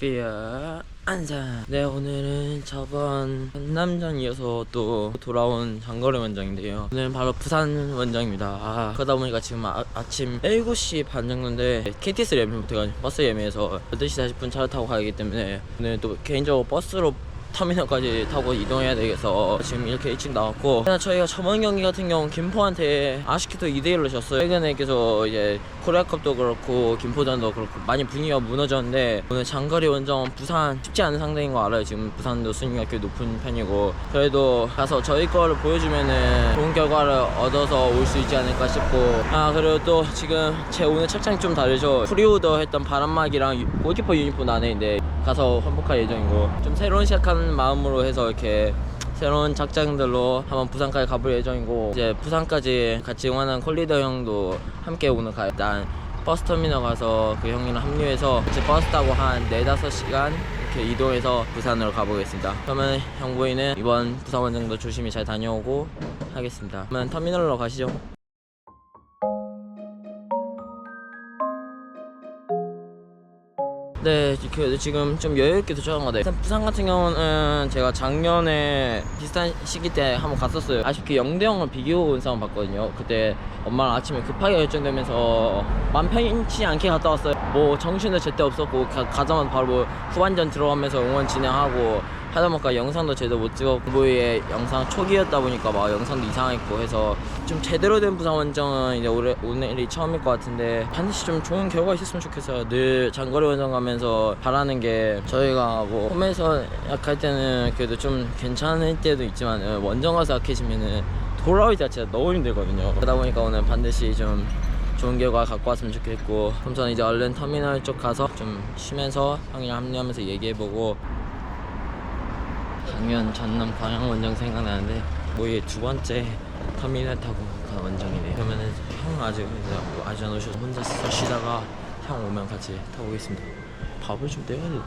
피어 안산 네 오늘은 저번 전남전 이어서 또 돌아온 장거리 원정인데요. 오늘은 바로 부산 원정입니다. 아 그러다 보니까 지금 아, 아침 7시 반 정도인데 KTX 예매 못해가지고 버스 예매해서 8시 40분 차를 타고 가야하기 때문에 오늘 또 개인적으로 버스로 터미널까지 타고 이동해야 되겠어. 지금 이렇게 일찍 나왔고. 저희가 저번 경기 같은 경우 김포한테 아쉽게도 2대1로 졌어요. 최근에 계속 이제 코리아컵도 그렇고 김포전도 그렇고 많이 분위기가 무너졌는데 오늘 장거리 원정 부산 쉽지 않은 상대인 거 알아요. 지금 부산도 순위가 꽤 높은 편이고. 그래도 가서 저희 거를 보여주면은 좋은 결과를 얻어서 올 수 있지 않을까 싶고. 아 그리고 또 지금 제 오늘 착장이 좀 다르죠. 프리오더 했던 바람막이랑 유- 골키퍼 유니폼 안에인데 가서 환복할 예정이고 좀 새로운 시작하는 마음으로 해서 이렇게 새로운 작장들로 한번 부산까지 가볼 예정이고 이제 부산까지 같이 응원하는 콜리더 형도 함께 오늘 가요. 일단 버스 터미널 가서 그 형이랑 합류해서 같이 버스 타고 한 4, 5시간 이렇게 이동해서 부산으로 가보겠습니다. 그러면 형부이는 이번 부산 원정도 조심히 잘 다녀오고 하겠습니다. 그러면 터미널로 가시죠 네, 그 지금 좀 여유있게 도착한 것 같아요. 부산 같은 경우는 제가 작년에 비슷한 시기 때 한번 갔었어요. 아쉽게 0대0을 비기고 온 싸움 봤거든요. 그때 엄마랑 아침에 급하게 결정되면서 맘 편치 않게 갔다 왔어요. 뭐 정신도 제때 없었고 가, 가자마자 바로 뭐 후반전 들어가면서 응원 진행하고 하다 보니까 영상도 제대로 못 찍었고 그보이의 영상 초기였다 보니까 막 영상도 이상했고 해서 좀 제대로 된 부산 원정은 이제 올해 오늘이 처음일 것 같은데 반드시 좀 좋은 결과 있었으면 좋겠어요. 늘 장거리 원정 가면서 바라는 게 저희가 뭐 홈에서 약할 때는 그래도 좀 괜찮을 때도 있지만 원정 가서 약해지면은 돌아올 자체가 너무 힘들거든요. 그러다 보니까 오늘 반드시 좀 좋은 결과 갖고 왔으면 좋겠고 그럼 저는 이제 얼른 터미널 쪽 가서 좀 쉬면서 형이랑 합류하면서 얘기해보고 작년 전남 광양 원정 생각나는데 뭐의 두 번째 터미널 타고 간 원정이네 그러면은 형 아직 아직 안 오셔서 혼자서 쉬다가 형 오면 같이 타보겠습니다 밥을 좀 떼야 되나?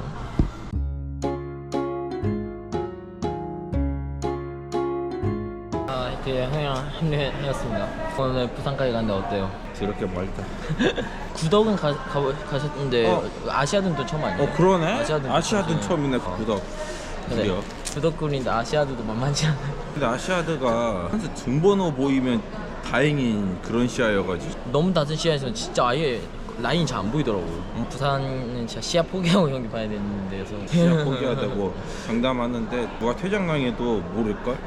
아 이렇게 형이랑 합류했습니다 오늘 부산까지 갔는데 어때요? 저렇게 멀다. 구덕은 가, 가, 가셨는데 어. 아시아드는 처음 아니에요? 어 그러네. 아시아든 아시아든 처음이네. 어. 구덕. 그래 드디어. 구덕군인데 아시아드도 만만치 않아요 근데 아시아드가 한수 등번호 보이면 다행인 그런 시야여가지고. 너무 낮은 시야에서는 진짜 아예 라인이 잘 안 보이더라고요. 부산은 진짜 시야 포기하고 경기 봐야 되는 데여서 시야 포기하다고 장담하는데 누가 퇴장당해도 모를걸?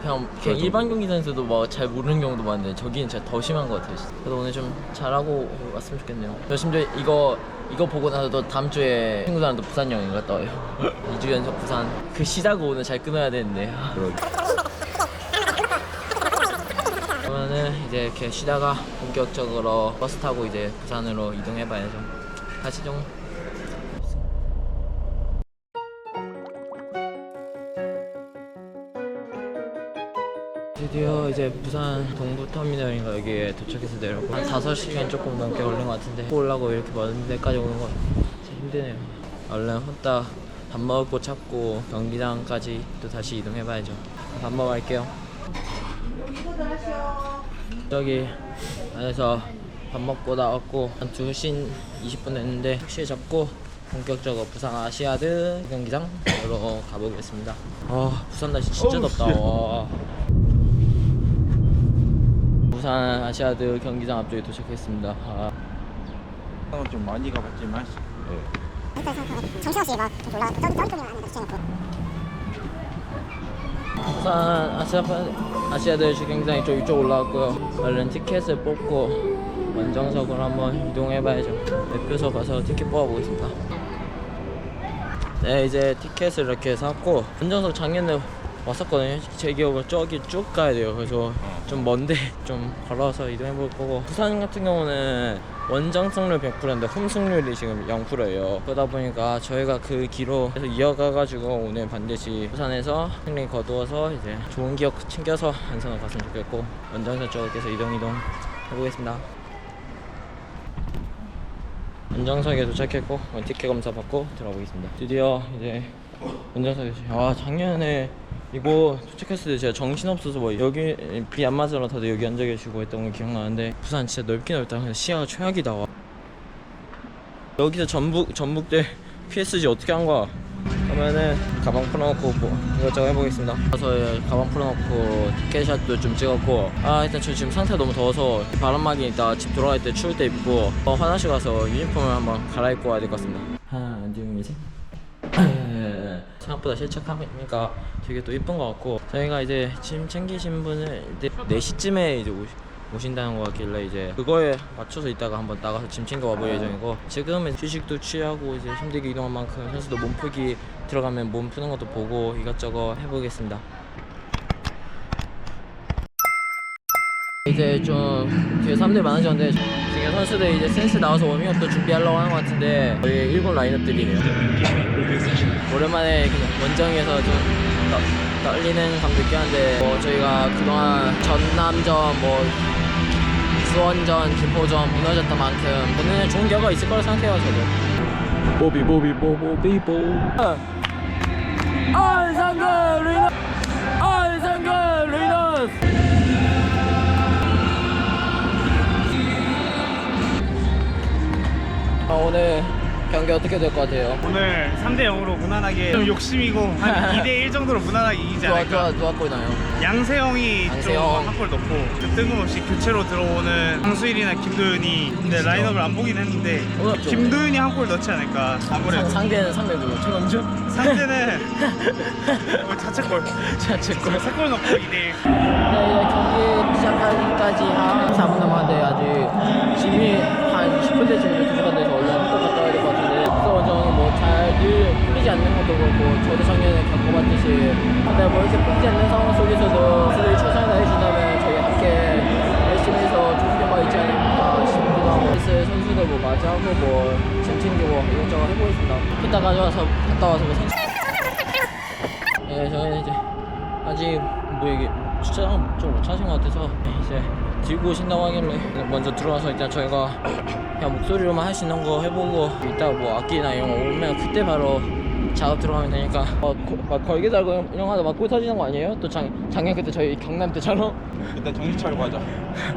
그냥, 그냥 일반 경기 선수도 막 잘 모르는 경우도 많은데 저기는 진짜 더 심한 것 같아요. 그래서 오늘 좀 잘하고 왔으면 좋겠네요. 저 심지어 이거 이거 보고 나서도 다음 주에 친구들한테 부산 여행 갔다 와요. 2주 연속 부산. 그 시작을 오늘 잘 끊어야 되는데. 그러게. 그러면은 이제 이렇게 쉬다가 본격적으로 버스 타고 이제 부산으로 이동해 봐야죠. 가시죠. 드디어 이제 부산 동부 터미널인가 여기에 도착해서 내렸고 한 5시간 조금 넘게 걸린 것 같은데 올라고 이렇게 먼 데까지 오는 건 진짜 힘드네요 얼른 후딱 밥 먹을 곳 찾고 경기장까지 또 다시 이동해 봐야죠 밥 먹으러 갈게요 저기 안에서 밥 먹고 나왔고 한 2시 20분 됐는데 택시 잡고 본격적으로 부산 아시아드 경기장으로 가보겠습니다. 아 부산 날씨 진짜 어우, 덥다. 씨. 와. 부산 아시아드 경기장 앞쪽에 도착했습니다. 아, 좀 많이 가봤지만. 정신없이 막 이렇게 올라가 저기 저기 쪽에 많이 붙여놓고 부산 아시아 아시아드 주경기장 이쪽 이쪽 올라왔고요. 얼른 티켓을 뽑고 원정석으로 한번 이동해봐야죠. 대표소 가서 티켓 뽑아보겠습니다. 네 이제 티켓을 이렇게 샀고 원정석 작년에 왔었거든요. 제 기억으로 저기 쭉 가야 돼요. 그래서 좀 먼데 좀 걸어서 이동해 볼 거고 부산 같은 경우는 원정 승률 100%인데 홈 승률이 지금 0%예요. 그러다 보니까 저희가 그 기로 계속 이어가가지고 오늘 반드시 부산에서 승리 거두어서 이제 좋은 기억 챙겨서 안산으로 갔으면 좋겠고 원정선 쪽으로 이동 이동 해보겠습니다. 원정석에 도착했고 티켓 검사 받고 들어가보겠습니다. 드디어 이제 원정석에 아 작년에 이거 도착했을 때 제가 정신없어서 뭐 여기 비 안 맞으러 다들 여기 앉아 계시고 했던 거 기억나는데 부산 진짜 넓긴 넓다 근데 시야가 최악이다 와. 여기서 전북 전북대 PSG 어떻게 한 거야? 그러면은 가방 풀어놓고 뭐 이것저것 해보겠습니다. 가서 가방 풀어놓고 티켓샷도 좀 찍었고 아 일단 저 지금 상태가 너무 더워서 바람막이 있다 집 돌아갈 때 추울 때 입고 어, 화장실 가서 유니폼을 한번 갈아입고 와야 될 것 같습니다. 생각보다 실착하니까 되게 또 이쁜 것 같고 저희가 이제 짐 챙기신 분을 이제 4시쯤에 이제 오시, 오신다는 거 같길래 이제 그거에 맞춰서 이따가 한번 나가서 짐 챙겨 와 볼 예정이고 지금은 휴식도 취하고 이제 힘들게 이동한 만큼 선수도 몸풀기 들어가면 몸 푸는 것도 보고 이것저것 해보겠습니다 이제 좀 뒤에 사람들이 많아졌는데 지금 선수들 이제 센스 나와서 워밍업도 준비하려고 하는 것 같은데 거의 일본 라인업들이네요. 오랜만에 그냥 원정에서 좀 떠, 떨리는 감도 있긴 한데 뭐 저희가 그동안 전남전 뭐 수원전, 김포전 무너졌던 만큼 오늘은 좋은 결과 있을 거라 생각해요 저도. 보비 보비 보비 보. 안상근 리너 안상근 리너스 아, 오늘 경기 어떻게 될 것 같아요? 오늘 3대 0으로 무난하게 좀 욕심이고 한 2대 1 정도로 무난하게 이기지 누가 않을까. 누가 골나요? 양세형이 양세형. 좀한골 넣고 그 뜬금없이 교체로 들어오는 황수일이나 김도윤이 근데 라인업을 안 보긴 했는데 오늘 좀- 김도윤이 한 골 넣지 않을까 아무래도 상대는 상대 누구? 최건주? 상대는 뭐 자책골 자책골. 세골 넣고 2대 1 네, 이제 경기 시작하기까지 한 4분 남았는데 아직 짐이 한 10분 대쯤 도착한데서 얼른 또 갔다 와야 될 것 같은데 숙소 원정이 뭐잘늘 풀리지 않는 것도 그렇고 저도 작년에 겪어봤듯이 근데 뭐 이렇게 풀리지 않는 상황 속에서도 그들이 최선을 다해준다면 저희 함께 열심히 해서 좋은 결과 있지 않을까 싶기도 하고 있을 선수들 뭐 맞이하고 뭐짐 챙기고 이것저것 해보겠습니다. 이따 가져와서 갔다 와서 뭐 선수 예, 저희는 이제 아직 뭐 이게 주차장 좀못 찾은 것 같아서 이제 들고 오신다고 하길래 먼저 들어와서 일단 저희가 그냥 목소리로만 할 수 있는 거 해보고 이따 뭐 악기나 이런 거 오면 그때 바로 작업 들어가면 되니까 어, 거, 막 걸개 달고 이런 거 하다 막골 터지는 거 아니에요? 또 작, 작년 그때 저희 경남 때처럼 일단 정신 차리고 하자.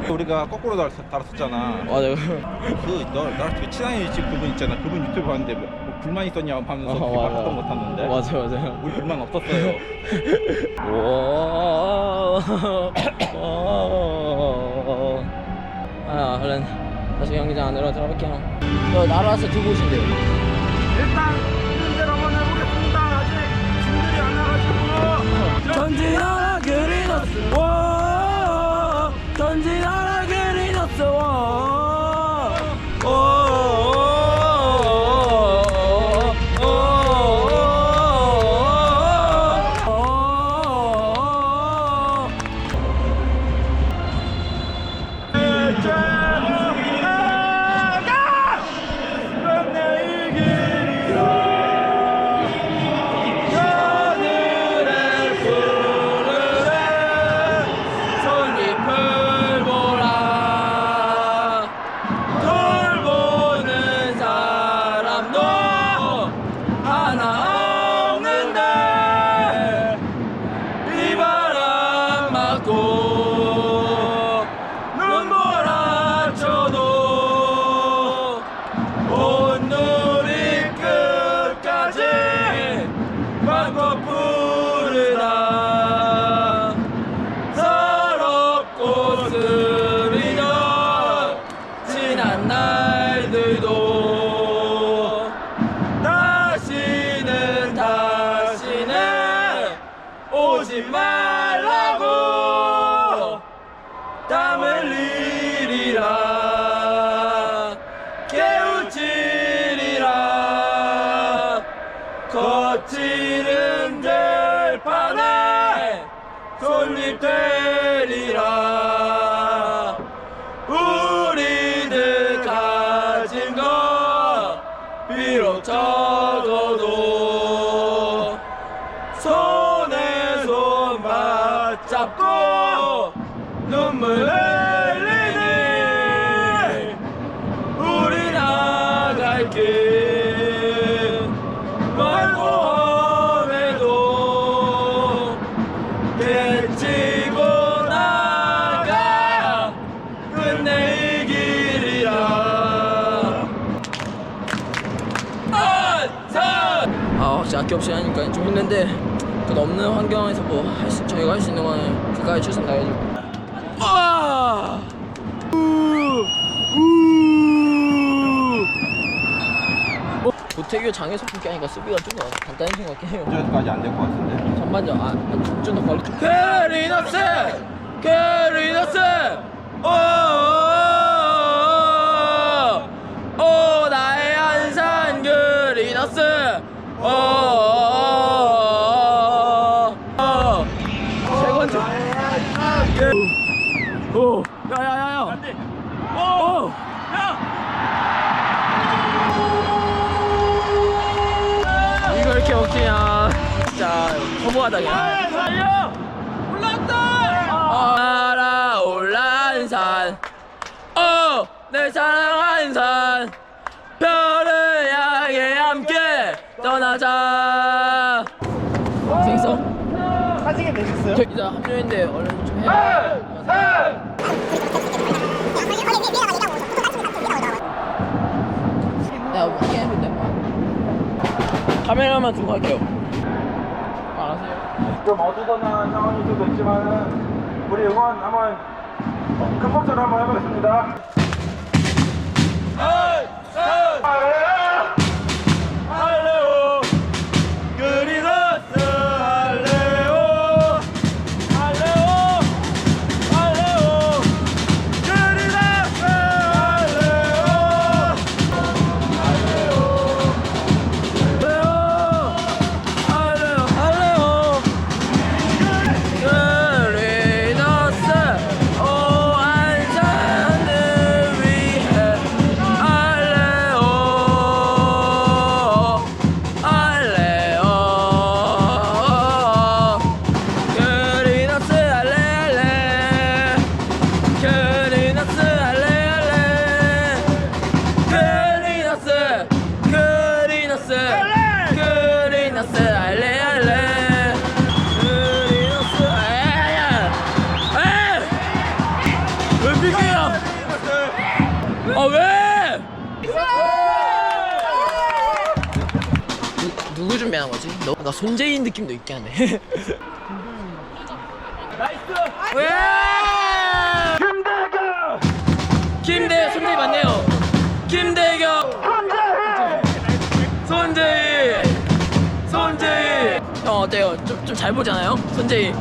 우리가 거꾸로 달, 달았었잖아. 맞아요 그너 나랑 되게 친한 집 그분 있잖아. 그분 유튜브 봤는데 뭐, 뭐 불만 있었냐 하면서 되게 어, 말했던 것. 같았는데. 어, 맞아요 맞아요 우리 불만 없었어요. 오. 아, 얼른 다시 경기장 안으로 들어갈게요. 저 날아와서 두고 오신대요. 일단 있는 대로 한번 해보겠습니다. 아직 짐들이 안 와가지고. 전진하라 그리너스 워 전진하라 Dame 악기 없이 하니까 좀 힘든데 그래도 없는 환경에서 뭐 할 수, 저희가 할 수 있는 거는 그까지 최선 다해야죠 와! 어, 고태규 장에서 품게 하니까 수비가 좀 더 간단해진 것 같긴 해요 저까지 안 될 것 같은데. 전반전 아, 좀더 걸리. 그리너스, 그리너스, 오, 오, 오, 나의 안산 그리너스, 오, 이거 이렇게 먹히냐 진짜 허무하다 그냥 올랐다 날아올란 산 어 내 사랑한 산 이제 합류했는데 얼른 좀 해. 뭐 돼? 카메라만 들고 갈게요. 알아서요. 좀 어두거나 상황일 수도 있지만은 우리 응원 한번 큰 목소리로 한번 해보겠습니다. 느낌도 있게 하네 왜? 김대경 김대 손재희 맞네요. 김대경. 손재희. 손재희. 형 어때요? 좀 좀 잘 보잖아요. 손재희.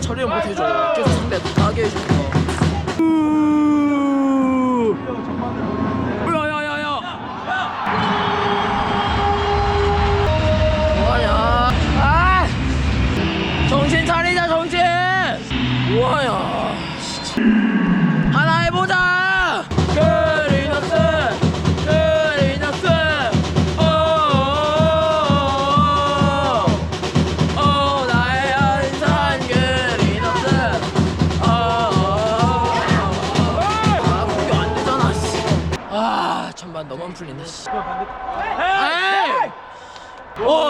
처리를 못 해줘. 계속 상대가 또 따게 해주고. 오!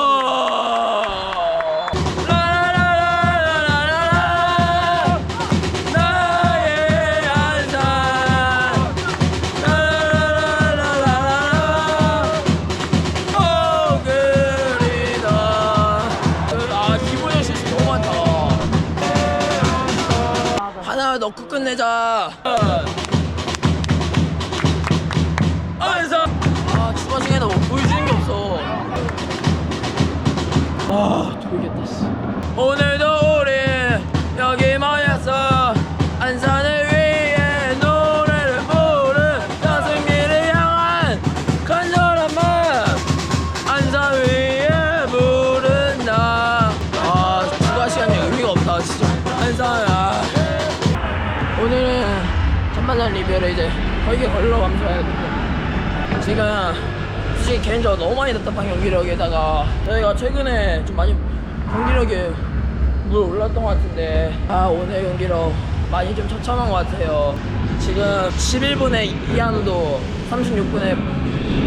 리뷰를 이제 거의 걸러 가면서 해야 돼. 지금 솔직히 개인적으로 너무 많이 답답한 경기력에다가. 저희가 최근에 좀 많이 경기력이 물 올랐던 것 같은데 아 오늘 경기력 많이 좀 처참한 것 같아요. 지금 11분에 이한도 36분에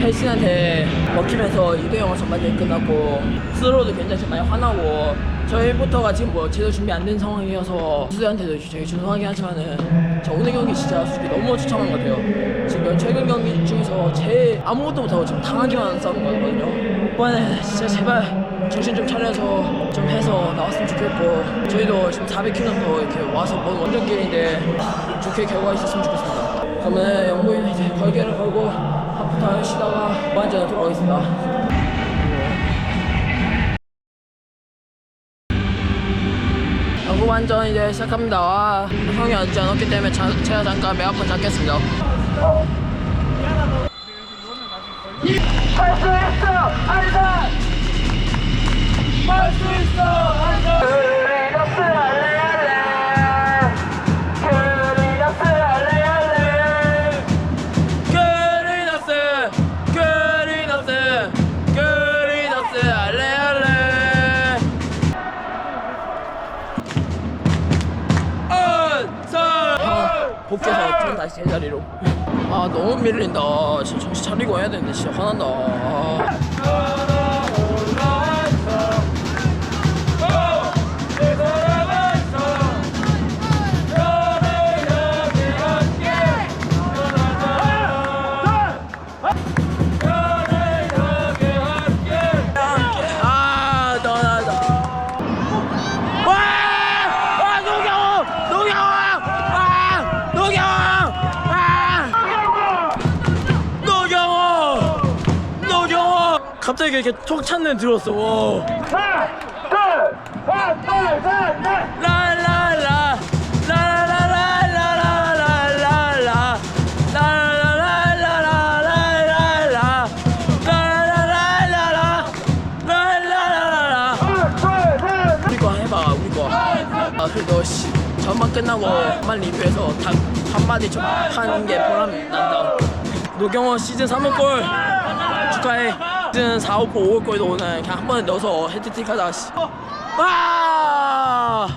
헬sin한테 먹히면서 2대0을 전반전이 끝났고 스로도 굉장히 많이 화나고 저희부터가 지금 뭐 제대로 준비 안 된 상황이어서 수들한테도 되게 죄송하긴 하지만은 저 오늘 경기 진짜 솔직히 너무 처참한 것 같아요. 지금 최근 경기 중에서 제일 아무것도 못하고 지금 당하기만 싸우는 거거든요. 이번에 진짜 제발 정신 좀 차려서 좀 해서 나왔으면 좋겠고 저희도 지금 400km 정도 이렇게 와서 먼 원정길인데 좋게 결과 있었으면 좋겠습니다. 그러면 영구이는 이제 걸개를 걸고 하프타임 쉬다가 완전히 돌아가겠습니다 완전 이제 시작합니다. 아, 형이 아직 안 왔기 때문에 자, 제가 잠깐 매화판 잡겠습니다. 할수 있어 안산 할수 있어 그 제자리로. 아 너무 밀린다. 진짜 정신 차리고 해야 되는데 진짜 화난다. 아. 갑자기 이렇게 톡 찾는 들었어. 와. 라라라 해봐 우리 거. 아 그래도 씨 전반 끝나고 한 리뷰해서 단 한마디 좀 하는 게 보람 난다. 노경호 시즌 3호 골 축하해. 시즌 4, 5, 5호 골도 오늘 그냥 한 번에 넣어서 헤드트릭 하자. 씨. 와!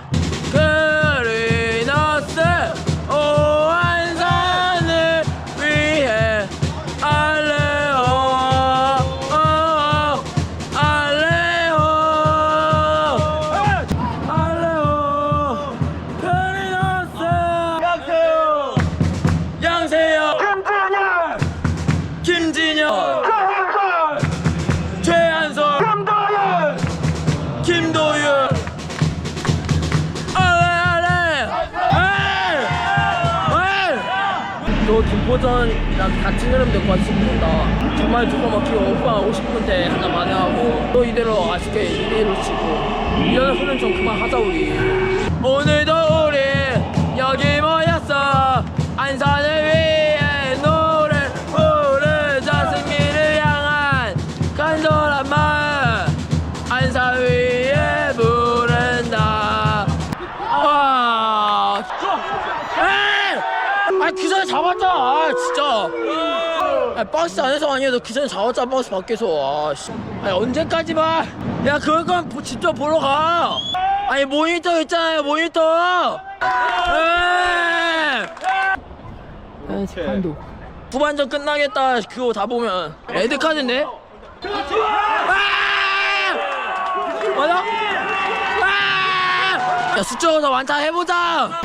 김포전이랑 같은 흐름 될 것 같습니다. 정말 먹히고 후반 50분 때 하나 만회하고 또 이대로 아쉽게 2대1로 치고 이런 흐름 좀 그만하자 우리. 오늘도 아, 박스 안에서 아니어도 그 전에 잡았잖아, 박스 밖에서. 아, 씨. 아니, 언제까지 봐? 야, 보- 직접 보러 가. 아니, 모니터 있잖아요, 모니터. 에이! 에이, 후반전 끝나겠다, 그거 다 보면. 레드카드인데? 아! 맞아? 아! 야, 수적으로 완타 해보자!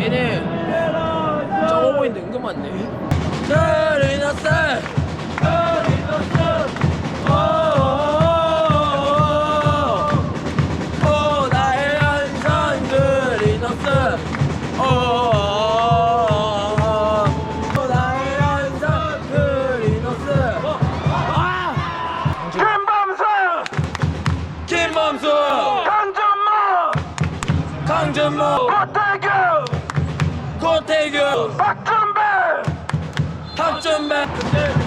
얘네 적어 보이는데 은근 많네 강준모. 고태규! 고태규. 박준배! 박준배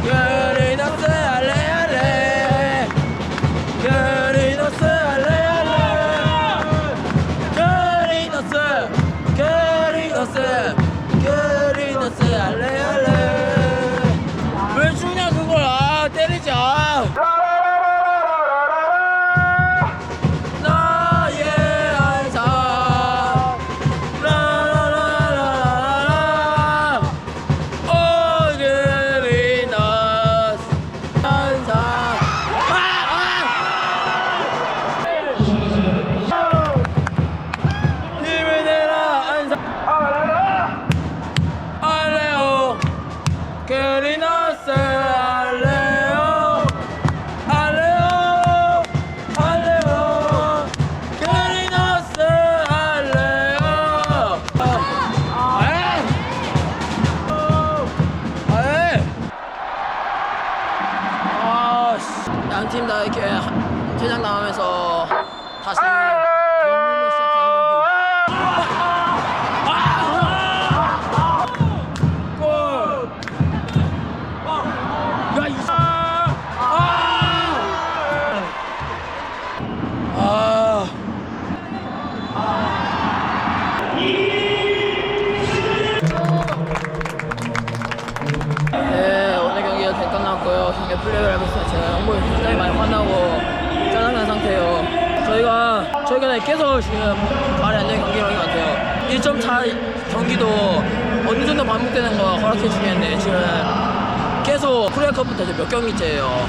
몇 경기째예요.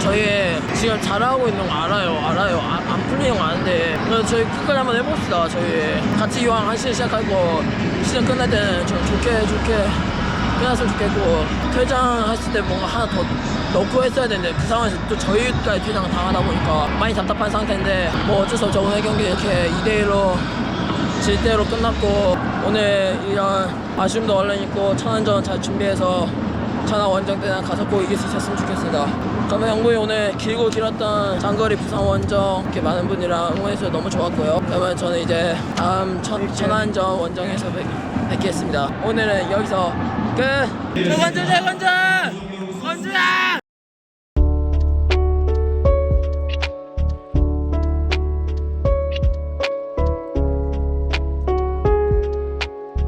저희 지금 잘하고 있는 거 알아요, 알아요. 아- 안 풀리는 거 아는데 그래서 저희 끝까지 한번 해봅시다. 저희 같이 이왕 한 시즌 시작하고 시즌 끝날 때는 좀 좋게 좋게 끝났으면 좋겠고 퇴장했을 때 뭔가 하나 더 넣고 했어야 되는데 그 상황에서 또 저희까지 퇴장 당하다 보니까 많이 답답한 상태인데 뭐 어쩔 수 없죠. 오늘 경기 이렇게 2대1로 질대로 끝났고 오늘 이런 아쉬움도 얼른 있고 천안전 잘 준비해서 천안 원정 때는 가서 꼭 이길 수 있었으면 좋겠습니다. 그러면 영구이 오늘 길고 길었던 장거리 부산 원정 이렇게 많은 분이랑 응원해서 너무 좋았고요. 그러면 저는 이제 다음 천, 천안전 원정에서 뵙, 뵙겠습니다. 오늘은 여기서 끝. 최건주 최건주 건주야.